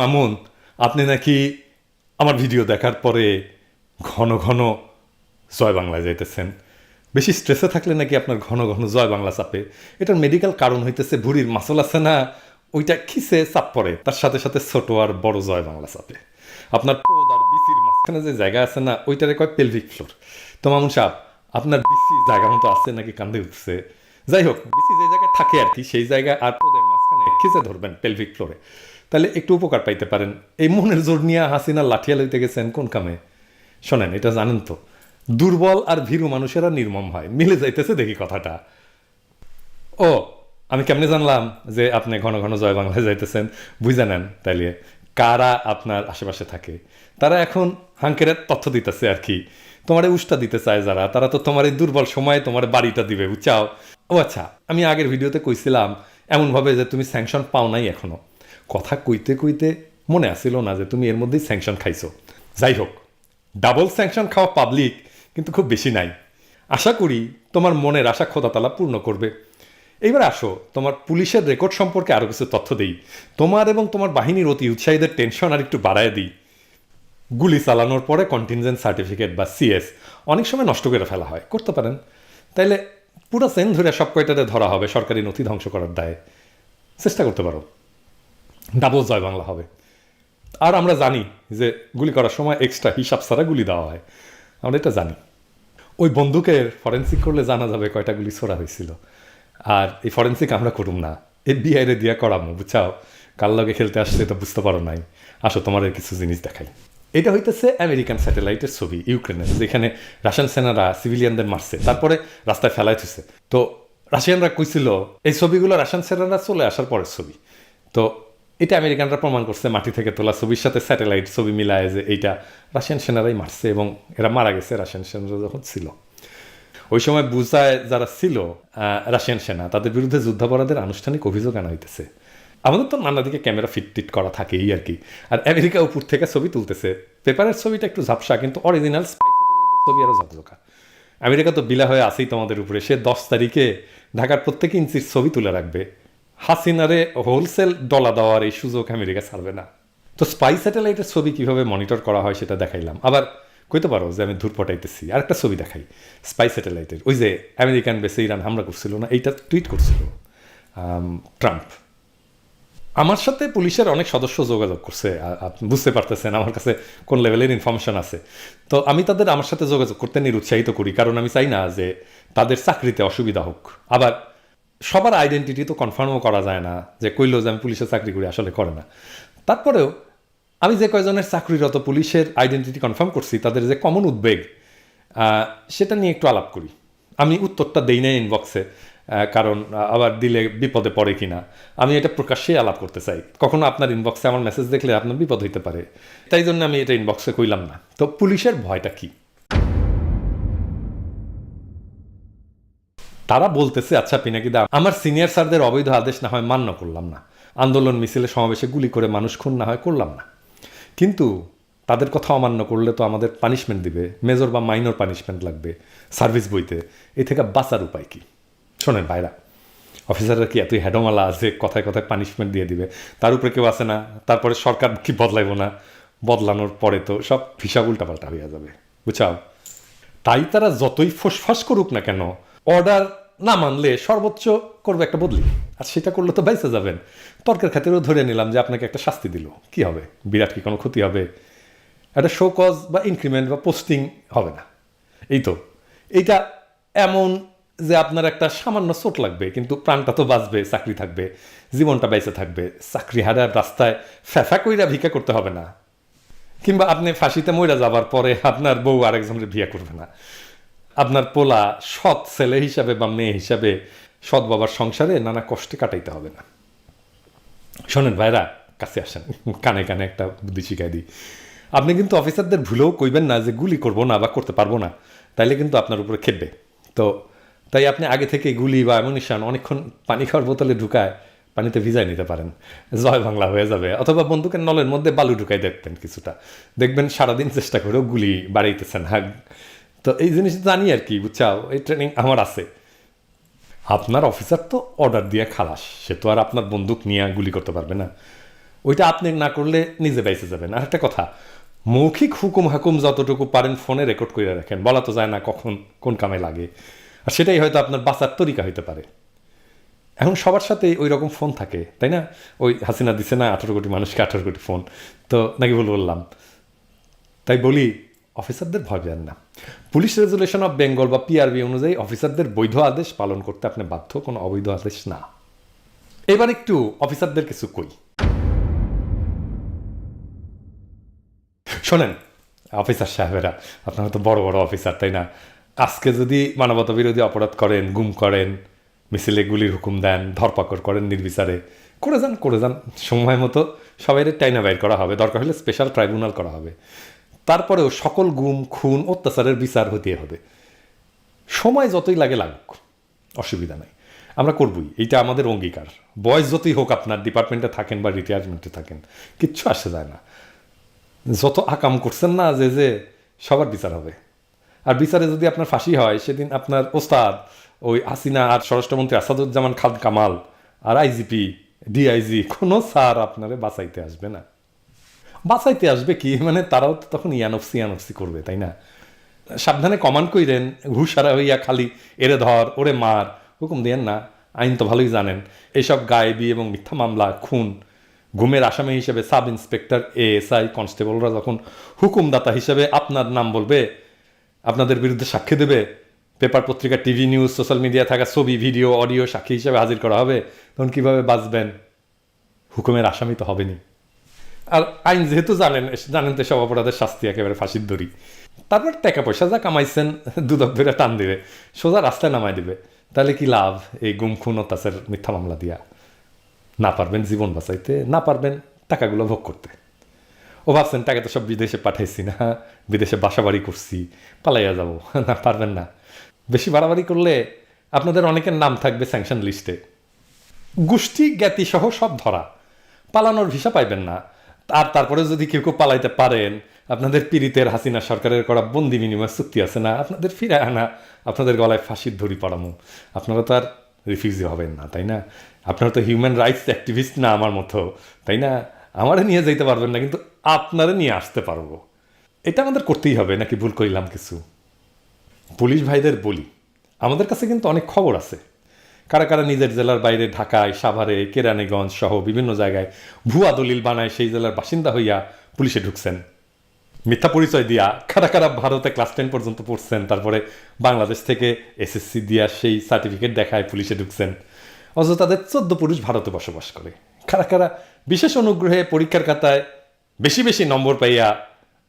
মামুন, আপনি নাকি আমার ভিডিও দেখার পরে ঘন ঘন জয় বাংলায় যাইতেছেন? বেশি স্ট্রেসে থাকলে নাকি আপনার ঘন ঘন জয় বাংলা চাপে? এটার মেডিকেল কারণ হইতেছে ভুড়ির মাসল আছে না? ওইটা খিসে চাপ পড়ে? তার সাথে সাথে ছোট আর বড় জয় বাংলা চাপে। আপনার আর বিসির মাঝখানে যে জায়গা আছে না, ওইটারে কয় পেলভিক ফ্লোর তো মামুন সাহ আপনার বিসি জায়গা মতো আছে নাকি কান্দে উঠছে? যাই হোক, বিসি যে জায়গায় থাকে আর কি, সেই জায়গায় আর পদের মাঝখানে খিসে ধরবেন পেলভিক ফ্লোরে তাহলে একটু উপকার পাইতে পারেন। এই মনের জোর নিয়ে হাসিনা লাঠিয়া লইতে গেছেন কোন কামে? শোনেন, এটা জানেন তো, দুর্বল আর ভীরু মানুষেরা নির্মম হয়। মিলে যাইতেছে দেখি কথাটা। ও, আমি কেমনে জানলাম যে আপনি ঘন ঘন জয় বাংলায় যাইতেছেন? বুঝে নেন তাইলে, কারা আপনার আশেপাশে থাকে? তারা এখন হাঙ্কেরের তথ্য দিতেছে আর কি। তোমার উষ্টা দিতে চায় যারা, তারা তো তোমার এই দুর্বল সময়ে তোমার বাড়িটা দিবে বুঝাও ও আচ্ছা আমি আগের ভিডিওতে কইছিলাম, এমনভাবে যে তুমি স্যাংশন পাও নাই এখনও। কথা কইতে কইতে মনে আসিল না যে তুমি এর মধ্যেই স্যাংশন খাইছো। যাই হোক ডাবল স্যাংশন খাওয়া পাবলিক কিন্তু খুব বেশি নাই। আশা করি তোমার মনের আশা খোদাতালা পূর্ণ করবে। এইবার আসো, তোমার পুলিশের রেকর্ড সম্পর্কে আরও কিছু তথ্য দিই। তোমার এবং তোমার বাহিনীর অতি উৎসাহীদের টেনশন আর একটু বাড়ায় দিই। গুলি চালানোর পরে কন্টিনজেন্ট সার্টিফিকেট বা সিএস অনেক সময় নষ্ট করে ফেলা হয়। করতে পারেন। তাইলে পুরো সেন ধরে সব কয়টাতে ধরা হবে সরকারি নথি ধ্বংস করার দায়ে। চেষ্টা করতে পারো। ডাবল জয় বাংলা হবে। আর আমরা জানি যে গুলি করার সময় এক্সট্রা হিসাব ছাড়া গুলি দেওয়া হয়। আমরা এটা জানি। ওই বন্দুকের ফরেন্সিক করলে জানা যাবে কয়টা গুলি ছোড়া হয়েছিল। আর এই ফরেন্সিক আমরা করুম না। এ বিআইরে দিয়া করামো, বুঝাও? কার লগে খেলতে আসলে এটা বুঝতে পারো নাই। আসো, তোমার কিছু জিনিস দেখাই। এটা হইতেছে আমেরিকান স্যাটেলাইটের ছবি ইউক্রেনের, যেখানে রাশিয়ান সেনারা সিভিলিয়ানদের মারছে। তারপরে রাস্তায় থুছে তো রাশিয়ানরা কইছিল, এই ছবিগুলো রাশিয়ান সেনারা চলে আসার পরের ছবি। তো এটা আমেরিকানরা প্রমাণ করছে, মাটি থেকে তোলা ছবির সাথে স্যাটেলাইট ছবি মিলায় যে এইটা রাশিয়ান সেনারাই মারছে এবং এরা মারা গেছে, রাশিয়ান সেনারা যখন ছিল। ওই সময় বুঝায় যারা ছিল রাশিয়ান সেনা, তাদের বিরুদ্ধে যুদ্ধাপরাধের আনুষ্ঠানিক অভিযোগ আনা হইতেছে। আমাদের তো নানা দিকে ক্যামেরা ফিট টিট করা থাকেই আর কি। আর আমেরিকা উপর থেকে ছবি তুলতেছে। পেপারের ছবিটা একটু ঝাপসা, কিন্তু অরিজিনাল ছবি আরও ঝকঝকা। আমেরিকা তো বিলা হয়ে আসেই তোমাদের উপরে। সে দশ তারিখে ঢাকার প্রত্যেক ইঞ্চির ছবি তুলে রাখবে। হাসিনারে হোলসেল ডলা দেওয়ার এই সুযোগ আমেরিকা ছাড়বে না। তো স্পাই স্যাটেলাইটের ছবি কীভাবে মনিটর করা হয় সেটা দেখাইলাম। আবার কইতে পারো যে আমি ধূর পটাইতেছি। আরেকটা ছবি দেখাই স্পাই স্যাটেলাইটের ওই যে আমেরিকান বেসে ইরান হামলা করছিল না, এইটা টুইট করছিল ট্রাম্প। আমার সাথে পুলিশের অনেক সদস্য যোগাযোগ করছে বুঝতে পারতেছেন আমার কাছে কোন লেভেলের ইনফরমেশন আছে। তো আমি তাদের আমার সাথে যোগাযোগ করতে নিরুৎসাহিত করি, কারণ আমি চাই না যে তাদের চাকরিতে অসুবিধা হোক। আবার সবার আইডেন্টিটি তো কনফার্মও করা যায় না যে কইলো যে আমি পুলিশের চাকরি করি, আসলে করে না। তারপরেও আমি যে কয়জনের চাকরিরত পুলিশের আইডেন্টিটি কনফার্ম করছি, তাদের যে কমন উদ্বেগ সেটা নিয়ে একটু আলাপ করি। আমি উত্তরটা দেই না ইনবক্সে কারণ আবার দিলে বিপদে পড়ে কিনা। আমি এটা প্রকাশ্যেই আলাপ করতে চাই। কখনো আপনার ইনবক্সে আমার মেসেজ দেখলে আপনার বিপদ হইতে পারে। তাই জন্য আমি এটা ইনবক্সে কইলাম না। তো পুলিশের ভয়টা কি? তারা বলতেছে আচ্ছা পিনাকিদা আমার সিনিয়র স্যারদের অবৈধ আদেশ না হয় মান্য করলাম না। আন্দোলন মিছিলে সমাবেশে গুলি করে মানুষ খুন না হয় করলাম না। কিন্তু তাদের কথা অমান্য করলে তো আমাদের পানিশমেন্ট দিবে। মেজর বা মাইনর পানিশমেন্ট লাগবে সার্ভিস বইতে। এ থেকে বাঁচার উপায় কি? শোনেন ভাইরা, অফিসাররা কি এতই হেডমালা আছে, কথায় কথায় পানিশমেন্ট দিয়ে দিবে? তার উপরে কেউ আসে না? তারপরে সরকার কি বদলাইব না? বদলানোর পরে তো সব হিসাব উল্টাপাল্টা হয়ে যাবে। বুঝাও তাই তারা যতই ফোসফাস করুক না কেন অর্ডার না মানলে সর্বোচ্চ করবে একটা বদলি। আর সেটা করলে তো বাইসে যাবেন। তর্কের খাতিরও ধরে নিলাম যে আপনাকে একটা শাস্তি দিল। কি হবে? বিরাট কি কোনো ক্ষতি হবে? একটা শো কজ বা ইনক্রিমেন্ট বা পোস্টিং হবে না। এই তো। এইটা এমন যে আপনার একটা সামান্য চোট লাগবে, কিন্তু প্রাণটা তো বাঁচবে, চাকরি থাকবে, জীবনটা বেঁচে থাকবে। চাকরি হারার রাস্তায় ফ্যাফা কইরা ভিক্ষা করতে হবে না। কিংবা আপনি ফাঁসিতে মইরা যাবার পরে আপনার বউ আরেকজনের বিয়ে করবে না। আপনার পোলা সৎ ছেলে হিসাবে বা মেয়ে হিসাবে সৎ বাবার সংসারে নানা কষ্টে কাটাইতে হবে না। শোনেন ভাইরা, কাছে আসেন। কানে কানে একটা বুদ্ধি শিখাই দিই। আপনি কিন্তু অফিসারদের ভুলেও কইবেন না যে গুলি করব না বা করতে পারব না। তাইলে কিন্তু আপনার উপরে খেপবে তো তাই আপনি আগে থেকে গুলি বা অ্যামুনিশন অনেকক্ষণ পানি খাওয়ার বোতলে ঢুকায় পানিতে ভিজাই নিতে পারেন। জয় বাংলা হয়ে যাবে। অথবা বন্দুকের নলের মধ্যে বালু ঢুকাই দেখবেন কিছুটা। দেখবেন সারাদিন চেষ্টা করেও গুলি বাড়াইতেছেন। হ্যাঁ তো এই জিনিস জানি আর কি বুঝছাও এই ট্রেনিং আমার আছে। আপনার অফিসার তো অর্ডার দিয়ে খালাস। সে তো আর আপনার বন্দুক নিয়ে গুলি করতে পারবে না। ওইটা আপনি না করলে নিজে বাইসে যাবেন। আর একটা কথা, মৌখিক হুকুম হাকুম যতটুকু পারেন ফোনে রেকর্ড করে রাখেন। বলা তো যায় না কখন কোন কামে লাগে। আর সেটাই হয়তো আপনার বাঁচার তরিকা হইতে পারে। এখন সবার সাথে ওই রকম ফোন থাকে, তাই না? ওই হাসিনা দিছে না আঠারো কোটি মানুষকে আঠারো কোটি ফোন। তো নাকি বল বললাম। তাই বলি অফিসারদের ভয় পেন না। পুলিশ রেজুলেশন অফ বেঙ্গল বা পিআরবি অনুযায়ী অফিসারদের বৈধ আদেশ পালন করতে আপনি বাধ্য, কোনো অবৈধ আদেশ না। এবার একটু অফিসারদের কিছু কই। শোনেন, অফিসার সাহেবেরা, আপনারা তো বড় বড় অফিসার, তাই না? আজকে যদি মানবতা বিরোধী অপরাধ করেন, গুম করেন, মিছিলে গুলির হুকুম দেন, ধরপাকড় করেন নির্বিচারে, করে যান করে যান, সময় মতো সবাই টাইনা বাইর করা হবে। দরকার হলে স্পেশাল ট্রাইব্যুনাল করা হবে। তারপরেও সকল গুম, খুন, অত্যাচারের বিচার হতে হবে। সময় যতই লাগে লাগুক, অসুবিধা নাই। আমরা করবই, এইটা আমাদের অঙ্গীকার। বয়স যতই হোক, আপনার ডিপার্টমেন্টে থাকেন বা রিটায়ারমেন্টে থাকেন, কিচ্ছু আসে যায় না। যত আকাম করছেন না, যে যে, সবার বিচার হবে। আর বিচারে যদি আপনার ফাঁসি হয়, সেদিন আপনার ওস্তাদ, ওই হাসিনা আর স্বরাষ্ট্রমন্ত্রী আসাদুজ্জামান খান কামাল আর আইজিপি, ডিআইজি, কোনো স্যার আপনারে বাঁচাইতে আসবে না। বাঁচাইতে আসবে কি? মানে তারাও তো তখন ইয়ানফসি ইয়ানফসি করবে, তাই না? সাবধানে কমান কইরেন ঘুষারা হইয়া খালি, এরে ধর, ওরে মার। হুকুম দিয়েন না, আইন তো ভালোই জানেন। এইসব গায়েবি এবং মিথ্যা মামলা, খুন। ঘুমের আসামি হিসেবে সাব ইন্সপেক্টর, এএসআই, কনস্টেবলরা যখন হুকুমদাতা হিসেবে আপনার নাম বলবে, আপনাদের বিরুদ্ধে সাক্ষী দেবে, পেপার পত্রিকা, টিভি নিউজ, সোশ্যাল মিডিয়া থাকা ছবি, ভিডিও, অডিও সাক্ষী হিসেবে হাজির করা হবে, তখন কীভাবে বাঁচবেন? হুকুমের আসামি তো হবেনি আর আইন যেহেতু জানেন জানেন তো সব অপরাধের শাস্তি একেবারে ফাঁসির দড়ি। তারপর টাকা পয়সা যা কামাইছেন দুদক ধরে টান দিবে, সোজা রাস্তায় নামাই দিবে। তাহলে কি লাভ? এই গুম, খুন ও অত্যাচার, মিথ্যা মামলা দিয়া। না পারবেন জীবন বাঁচাইতে, না পারবেন টাকাগুলো ভোগ করতে। ও ভাবছেন, টাকা তো সব বিদেশে পাঠাইছি না, বিদেশে বাসা বাড়ি করছি, পালাইয়া যাব। না, পারবেন না। বেশি বাড়াবাড়ি করলে আপনাদের অনেকের নাম থাকবে স্যাংশন লিস্টে। গোষ্ঠী, জ্ঞাতি সহ সব ধরা। পালানোর ভিসা পাইবেন না। আর তারপরে যদি কেউ কেউ পালাইতে পারেন, আপনাদের পীড়িতের হাসিনা সরকারের করা বন্দি বিনিময় চুক্তি আছে না, আপনাদের ফিরে আনা, আপনাদের গলায় ফাঁসির ধরি পড়ামো। আপনারা তো আর রিফিউজি হবেন না, তাই না? আপনারা তো হিউম্যান রাইটস অ্যাক্টিভিস্ট না আমার মতো, তাই না? আমারে নিয়ে যেতে পারবেন না, কিন্তু আপনারা নিয়ে আসতে পারব। এটা আমাদের করতেই হবে, নাকি ভুল করিলাম কিছু? পুলিশ ভাইদের বলি। আমাদের কাছে কিন্তু অনেক খবর আছে। কারা কারা নিজের জেলার বাইরে ঢাকায়, সাভারে, কেরানীগঞ্জ সহ বিভিন্ন জায়গায় ভুয়া দলিল বানায় সেই জেলার বাসিন্দা হইয়া পুলিশে ঢুকছেন। মিথ্যা পরিচয় দিয়া কারা কারা ভারতে ক্লাস টেন পর্যন্ত পড়ছেন, তারপরে বাংলাদেশ থেকে এসএসসি দিয়া সেই সার্টিফিকেট দেখায় পুলিশে ঢুকছেন। অথচ তাদের চোদ্দ পুরুষ ভারতে বসবাস করে। কারা কারা বিশেষ অনুগ্রহে পরীক্ষার খাতায় বেশি বেশি নম্বর পাইয়া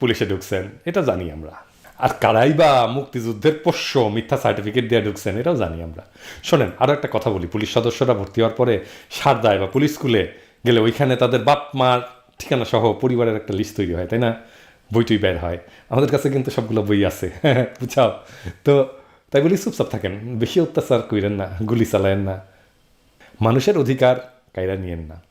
পুলিশে ঢুকছেন, এটা জানি আমরা। আর কারাই বা মুক্তিযুদ্ধের পোষ্য মিথ্যা সার্টিফিকেট দিয়ে ঢুকছেন, এটাও জানি আমরা। শোনেন আরও একটা কথা বলি। পুলিশ সদস্যরা ভর্তি হওয়ার পরে সারদায় বা পুলিশ স্কুলে গেলে ওইখানে তাদের বাপ মার ঠিকানা সহ পরিবারের একটা লিস্ট তৈরি হয়, তাই না? বইটই বের হয়। আমাদের কাছে কিন্তু সবগুলো বই আছে। বুঝাও? তো তাই বলি, চুপচাপ থাকেন। বেশি অত্যাচার করেন না, গুলি চালায়েন না। মানুষের অধিকার কায়রা নিয়েন না।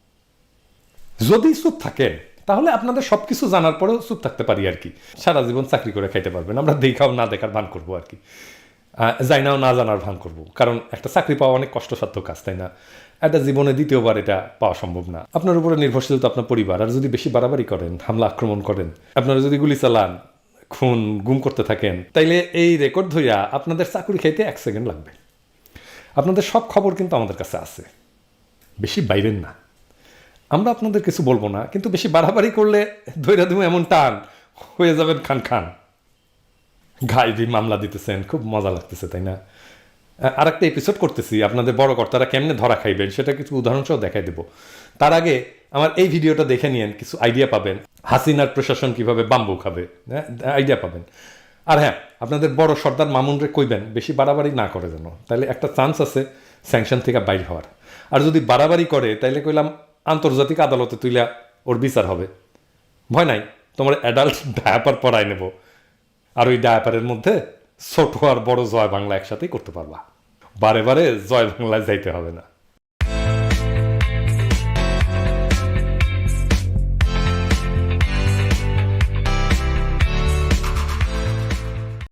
যদি চুপ থাকেন তাহলে আপনাদের সব কিছু জানার পরেও চুপ থাকতে পারি আর কি। সারা জীবন চাকরি করে খাইতে পারবেন। আমরা দেখাও না দেখার ভান করব আর কি। যাই নাও না জানার ভান করব। কারণ একটা চাকরি পাওয়া অনেক কষ্টসাধ্য কাজ, তাই না? একটা জীবনে দ্বিতীয়বার এটা পাওয়া সম্ভব না। আপনার উপরে নির্ভরশীল তো আপনার পরিবার। আর যদি বেশি বাড়াবাড়ি করেন, হামলা আক্রমণ করেন, আপনারা যদি গুলি চালান, খুন, গুম করতে থাকেন, তাইলে এই রেকর্ড ধইয়া আপনাদের চাকরি খাইতে এক সেকেন্ড লাগবে। আপনাদের সব খবর কিন্তু আমাদের কাছে আছে। বেশি বাইরের না। আমরা আপনাদের কিছু বলব না, কিন্তু বেশি বাড়াবাড়ি করলে ধৈর্য ধুম এমন টান, হয়ে যাবেন খান খান। গাইবি মামলা দিতেছেন, খুব মজা লাগতেছে, তাই না? আর একটা এপিসোড করতেছি, আপনাদের বড় কর্তারা কেমনে ধরা খাইবেন সেটা কিছু উদাহরণ সহ দেখাই দেবো। তার আগে আমার এই ভিডিওটা দেখে নিয়েন, কিছু আইডিয়া পাবেন, হাসিনার প্রশাসন কীভাবে বাম্বু খাবে হ্যাঁ আইডিয়া পাবেন। আর হ্যাঁ আপনাদের বড় সর্দার মামুনরে কইবেন, বেশি বাড়াবাড়ি না করে যেন তাহলে একটা চান্স আছে স্যাংশন থেকে বাইর হওয়ার। আর যদি বাড়াবাড়ি করে, তাইলে কইলাম আন্তর্জাতিক আদালতে তুইলা ওর বিচার হবে। ভয় নাই, তোমার অ্যাডাল্ট ডায়াপার পড়াই নেব। আর ওই ডায়াপারের মধ্যে ছোট আর বড় জয় বাংলা একসাথেই করতে পারবা। বারে বারে জয় বাংলায় যাইতে হবে না।